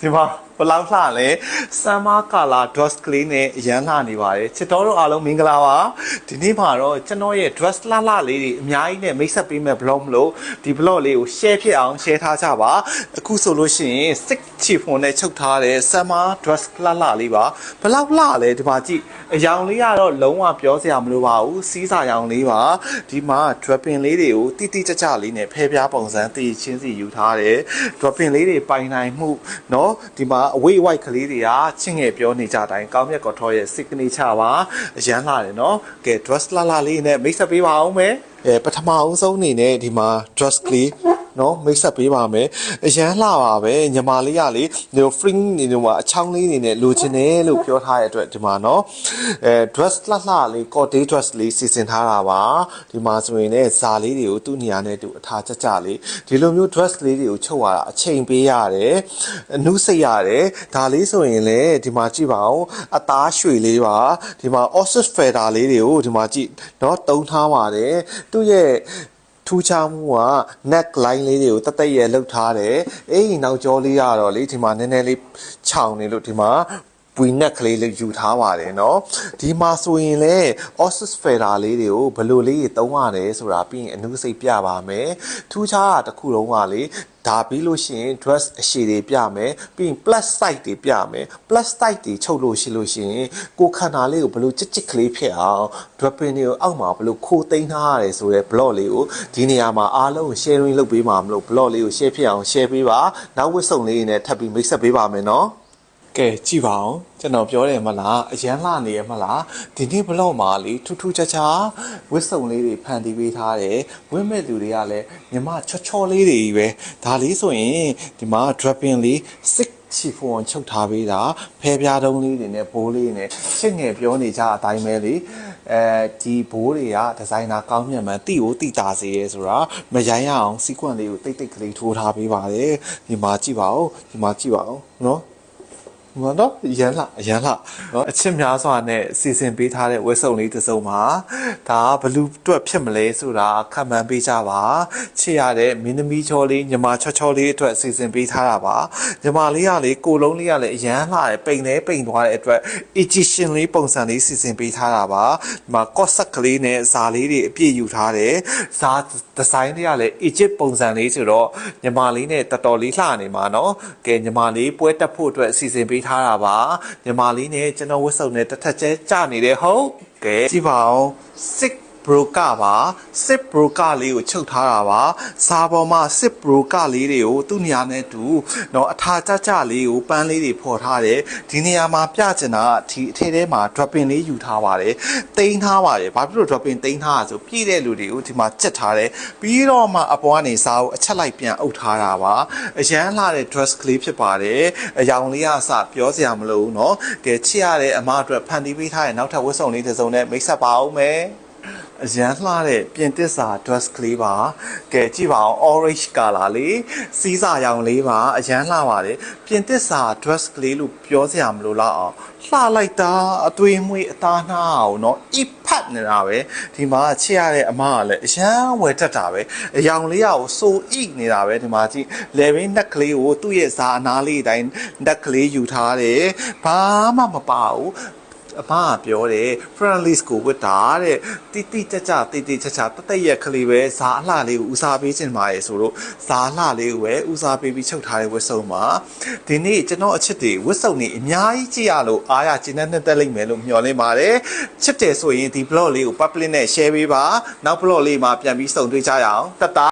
ဒီမှာ ဘယ်လောက်လှလဲဆမ်မာကာလာ dress ကလေးနဲ့အရန်လှနေပါတယ်ချစ်တော်တို့အားလုံးမင်္ဂလာပါဒီနေ့မှာတော့ကျွန်တော်ရဲ့ dress လှလှလေးတွေအများကြီးနဲ့မိတ်ဆက်ပေးမဲ့ blog မလို့ဒီ blog လေးကို share ဖြစ်အောင် share ထားကြပါအခုဆိုလို့ရှိရင် stick chiffon နဲ့ချုပ်ထားတဲ့ဆမ်မာ dress လှလှလေးပါဘယ်လောက်လှလဲဒီမှာကြည့်အယောင်လေးကတော့လုံးဝပြောစရာမလိုပါဘူးစီးစာရောင်လေးပါဒီမှာ dropping လေးတွေကိုတိတိကျကျလေးနဲ့ဖဲပြားပုံစံတည်ချင်းစီယူထားတယ် dropping လေးတွေပိုင်နိုင်မှုเนาะဒီမှာ အဝေးအဝိုက်ကလေးတွေကချင့်ငယ်ပြောနေကြတိုင်းကောင်းမြတ်ကော်ထောရဲ့ signature ပါအရန်လာတယ်နော်ကဲ dress လာလာလေးနဲ့မိတ်ဆက်ပေးပါအောင်မယ်အဲပထမအဆုံးအနေနဲ့ဒီမှာ dress လေး နော်မိတ်ဆက်ပေးပါမယ်အရန်လှပါပဲညီမလေးကလေဒီ fring နေတော့အချောင်းလေးနေနဲ့လိုချင်တယ်လို့ပြောထားတဲ့အတွက်ဒီမှာနော်အဲ dress လှလှလေး cottage dress လေးစီစဉ်ထားတာပါဒီမှာဆိုရင်လည်းဇာလေးတွေကိုသူ့နေရာနဲ့သူအထားကြကြလေးဒီလိုမျိုး dress လေးတွေကိုချုပ်ရတာအချိန်ပေးရတယ်အနုစိတ်ရတယ်ဒါလေးဆိုရင်လည်းဒီမှာကြည့်ပါဦးအသားရွှေလေးပါဒီမှာ ostrich feather လေးတွေကိုဒီမှာကြည့်နော်တုံးထားပါတယ်သူ့ရဲ့ ထူးခြားမှုက neck line လေးတွေကိုတသက်ရဲ့လှုပ်ထားတယ်။အေးနောက်ကျောလေးကတော့လေဒီမှာနည်းနည်းလေးခြောင်နေလို့ဒီမှာ ပွေနက်ကလေးလေးယူထားပါတယ်เนาะဒီမှာဆိုရင်လေ ostrich feather လေးတွေကိုဘယ်လိုလေးတွေတုံးရတယ်ဆိုတာပြီးရင်အနုစိတ်ပြပါမယ်ထူးခြားတာတစ်ခုလုံးကလေဒါပြီးလို့ရှိရင် dress အရှည်တွေပြမယ်ပြီးရင် plus size တွေပြမယ် plus size တွေချုပ်လို့ရှိလို့ရှိရင်ကိုယ်ခန္ဓာလေးကိုဘယ်လိုချစ်ချစ်ကလေးဖြစ်အောင် dropping တွေကိုအောက်မှာဘယ်လိုခိုးသိမ်းထားရတယ်ဆိုရဲ blog လေးကိုဒီနေရာမှာအားလုံး sharing လုပ်ပေးမှာမလို့ blog လေးကို share ဖြစ်အောင် share ပေးပါနောက်ဝတ်စုံလေးတွေနဲ့ထပ်ပြီးမိတ်ဆက်ပေးပါမယ်နော် ကဲကြည့်ပါအောင်ကျွန်တော်ပြောတယ်မလားအရန်လှနေရမလားဒီနေ့ဘလော့မှာလေထူးထူးခြားခြားဝစ်စုံလေးတွေဖန်တီးပေးထားတယ်ဝစ်မဲ့လူတွေကလည်းညီမချောချောလေးတွေကြီးပဲဒါလေးဆိုရင်ဒီမှာ dropping လေး six ချီဖုန်ချုပ်ထားပေးတာဖဲပြားတုံးလေးတွေနဲ့ဘိုးလေးနဲ့ချစ်ငယ်ပြောနေကြအတိုင်းပဲလေအဲဒီဘိုးတွေကဒီဇိုင်နာကောင်းမြတ်မှန်တိကိုတိတာစေရဲဆိုတာမရိုင်းရအောင်စီကွန့်လေးကိုတိတ်တိတ်ကလေးထိုးထားပေးပါတယ်ဒီမှာကြည့်ပါဦးဒီမှာကြည့်ပါဦးနော် မနော်ရန်လာရန်လာနော်အချစ်များစွာနဲ့စီစဉ်ပေးထားတဲ့ဝက်စုံလေးတစ်စုံပါဒါဘလူးတွက်ဖြစ်မလဲဆိုတာခံမှန်းပေးကြပါချစ်ရတဲ့မင်းသမီးချောလေးညီမချောချောလေးအတွက်စီစဉ်ပေးထားတာပါညီမလေးကလေကိုလုံးလေးကလည်းအရန်လာတယ်ပိန်နေပိန်သွားတဲ့အတွက် Egyptian လေးပုံစံလေးစီစဉ်ပေးထားတာပါဒီမှာ corset ကလေးနဲ့ဇာလေးတွေအပြည့်ယူထားတယ်ဇာဒီဇိုင်းတွေကလည်း Egypt ပုံစံလေးဆိုတော့ညီမလေးနဲ့တော်တော်လေးလှနေမှာနော်ကဲညီမလေးပွဲတက်ဖို့အတွက်စီစဉ်ပေးထားတာပါညီမလေးနဲ့ကျွန်တော်ဝတ်စုံနဲ့တစ်ထက်ကျဲကြနေတယ်ဟုတ်ကဲကြည့်ပါအောင် sick broker ပါ sit broker လေးကိုချုပ်ထားတာပါစားပေါ်မှာ sit broker လေးတွေကိုသူ့နေရာနဲ့တူเนาะအထာကြကြလေးကိုပန်းလေးတွေဖော်ထားတယ်ဒီနေရာမှာပြချင်တာဒီအထဲထဲမှာ dropping လေးယူထားပါတယ်တိန်းထားပါတယ်ဘာဖြစ်လို့ dropping တိန်းထားရဆိုပြည့်တဲ့လူတွေကိုဒီမှာကြက်ထားတယ်ပြီးတော့မှအပေါ်ကနေစားကိုအချက်လိုက်ပြန်အုပ်ထားတာပါအရန်လာတဲ့ dress ကလေးဖြစ်ပါတယ်အယောင်လေးကအစပြောစရာမလိုဘူးเนาะကဲချစ်ရတဲ့အမအတွက်ဖန်တီးပေးထားတဲ့နောက်ထပ်ဝတ်စုံလေးတစ်စုံနဲ့မိတ်ဆက်ပါအောင်မယ် အရန်လှတဲ့ပြင်သစ်စာ dress ကလေးပါကဲကြည့်ပါအောင် orange color လေးစီးစာရောင်လေးပါအရန်လှပါတယ်ပြင်သစ်စာ dress ကလေးလို့ပြောစရာမလိုတော့အောင်လှလိုက်တာအသွေးမွေးအသားနှာအောင်เนาะအဖတ်နေတာပဲဒီမှာချစ်ရတဲ့အမကလည်းအရန်ဝယ်တတ်တာပဲအယောင်လေးကကိုစိုးဣနေတာပဲဒီမှာကြည့်လေဘင်းနှက်ကလေးကိုသူ့ရဲ့ဇာအနာလေးအတိုင်းနှက်ကလေးယူထားတယ်ဘာမှမပါဘူး အမကပြောတယ် friendlies ကိုဝတ်တာတဲ့တိတိကျကျတိတိကျကျတသက်ရက်ကလေးပဲဇာအလှလေးကိုဦးစားပေးခြင်းပါရဲ့ဆိုတော့ဇာအလှလေးကိုပဲဦးစားပေးပြီးချုပ်ထားတဲ့ဝတ်စုံပါဒီနေ့ကျွန်တော်အချစ်တွေဝတ်စုံတွေအများကြီးကြည့်ရလို့အားရကျဉ်းတဲ့တက်လိမ့်မယ်လို့မျှော်လင့်ပါတယ်ချစ်တယ်ဆိုရင်ဒီ blog လေးကို public နဲ့ share ပေးပါနောက် blog လေးမှာပြန်ပြီးစုံတွေ့ကြရအောင်တတ်တာ